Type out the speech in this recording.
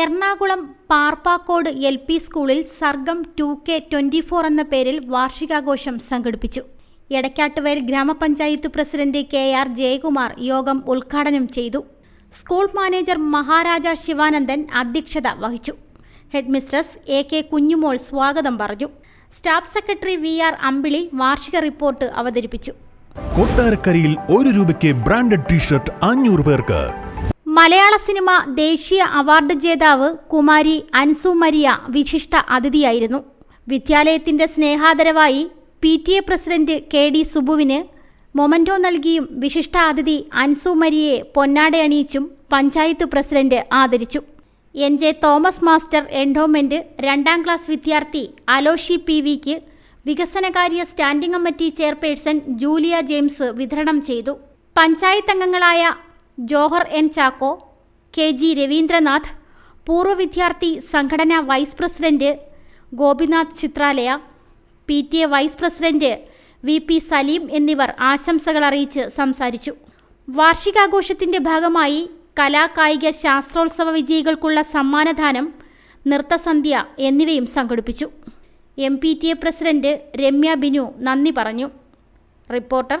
Ernakulam പാർപ്പാക്കോട് L P സ്കൂളിൽ Sargam two K twenty four എന്ന പേരിൽ വാർഷികാഘോഷം സംഘടിപ്പിച്ചു. എടക്കാട്ടുവയൽ ഗ്രാമപഞ്ചായത്ത് പ്രസിഡന്റ് കെ ആർ ജയകുമാർ യോഗം ഉദ്ഘാടനം ചെയ്തു. സ്കൂൾ മാനേജർ മഹാരാജ ശിവാനന്ദൻ അധ്യക്ഷത വഹിച്ചു. ഹെഡ്മിസ്ട്രസ് എ കെ കുഞ്ഞുമോൾ സ്വാഗതം പറഞ്ഞു. Staff secretary V R Ambili വാർഷിക റിപ്പോർട്ട് അവതരിപ്പിച്ചു. കൊട്ടാരക്കരയിൽ ഒരു രൂപയ്ക്ക് ബ്രാൻഡഡ് ടീഷർട്ട് അഞ്ഞൂറ് പേർക്ക് മലയാള സിനിമ ദേശീയ അവാർഡ് ജേതാവ് കുമാരി അൻസു മരിയ വിശിഷ്ട അതിഥിയായിരുന്നു. വിദ്യാലയത്തിന്റെ സ്നേഹാദരവായി P T A president K D സുബുവിന് memento നൽകിയും വിശിഷ്ട അതിഥി അൻസു മരിയെ പൊന്നാടയണിയിച്ചും പഞ്ചായത്ത് പ്രസിഡന്റ് ആദരിച്ചു. N J Thomas master endowment രണ്ടാം ക്ലാസ് വിദ്യാർത്ഥി അലോഷി പി വിക്ക് വികസനകാര്യ standing committee chairperson Julia James വിതരണം ചെയ്തു. പഞ്ചായത്ത് അംഗങ്ങളായ Johar N Chacko K G Ravindranath പൂർവ വിദ്യാർത്ഥി സംഘടനാ vice president Gopinath Chithralaya P T A vice president V P Saleem എന്നിവർ ആശംസകൾ അറിയിച്ച് സംസാരിച്ചു. വാർഷികാഘോഷത്തിന്റെ ഭാഗമായി കലാകായിക ശാസ്ത്രോത്സവ വിജയികൾക്കുള്ള സമ്മാനദാനം നൃത്തസന്ധ്യ എന്നിവയും സംഘടിപ്പിച്ചു. M P T A president Ramya Binu നന്ദി പറഞ്ഞു. Reporter